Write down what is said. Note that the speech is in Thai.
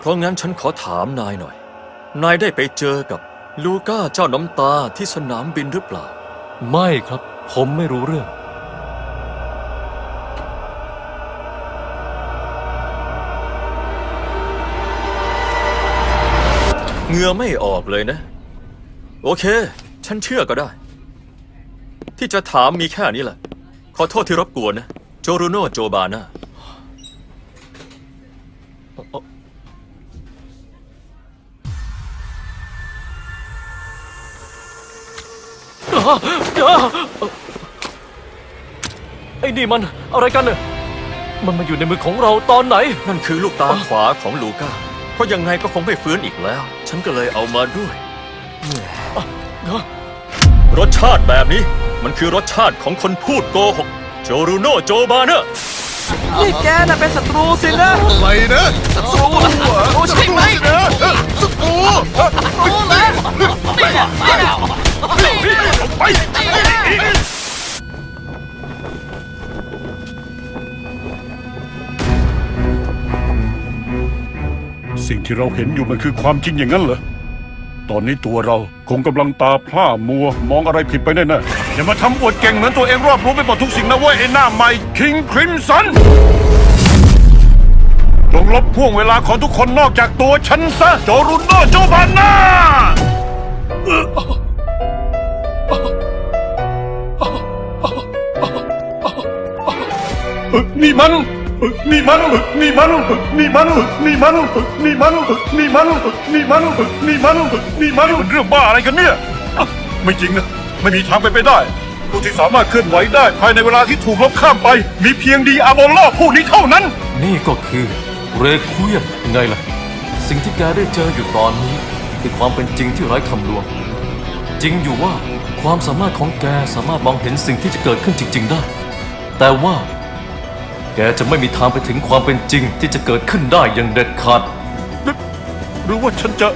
เพราะงั้นฉันขอถามนายหน่อย นายได้ไปเจอกับลูก้าเจ้าน้ำตาที่สนามบินหรือเปล่า ไม่ครับ ผมไม่รู้เรื่อง เหงื่อไม่ออกเลยนะ โอเค ฉันเชื่อก็ได้ ที่จะถามมีแค่นี้แหละ ขอโทษที่รบกวนนะ โจรูโนโจบาน่า ไอ้นี่มันอะไรกันเนี่ยมันมาอยู่ในมือของเราตอนไหน นั่นคือลูกตาขวาของลูก้า เพราะยังไงก็คงไม่ฟื้นอีกแล้ว ฉันก็เลยเอามาด้วย รสชาติแบบนี้ มันคือรสชาติของคนพูดโกหก โจรูโนโจบาน่านี่แกน่ะเป็นศัตรูสินะ อะไรนะศัตรูเหรอใช่ไหมศัตรูศัตรูโอ้เลย ไปสิ่งที่เราเห็นอยู่มันคือความจริงอย่างนั้นเหรอ ตอนนี้ตัวเราคงกำลังตาพร่ามัวมองอะไรผิดไปแน่ๆอย่ามาทำอวดเก่งเหมือนตัวเองรอบรู้ไปหมดทุกสิ่งนะเว้ยไอ้หน้าใหม่คิงคริมสันจงลบพ่วงเวลาของทุกคนนอกจากตัวฉันซะ โจรุนโนโจบาน่า นี่มันนี่มันนี่มันนี่มันนี่มันนี่มันนี่มันนี่มันนี่มันนี่มันเรื่องบ้าอะไรกันเนี่ย ไม่จริงนะ ไม่มีทางเป็นไปได้ ผู้ที่สามารถเคลื่อนไหวได้ภายในเวลาที่ถูกลบข้ามไป มีเพียงดีอาบโลผู้นี้เท่านั้น นี่ก็คือเรควียมไงล่ะ สิ่งที่แกได้เจออยู่ตอนนี้ คือความเป็นจริงที่ไร้คำลวง จริงอยู่ว่าความสามารถของแกสามารถมองเห็นสิ่งที่จะเกิดขึ้นจริง ๆ ได้ แต่ว่า แกจะไม่มีทางไปถึงความเป็นจริงที่จะเกิดขึ้นได้อย่างเด็ดขาด หรือว่าฉันจะ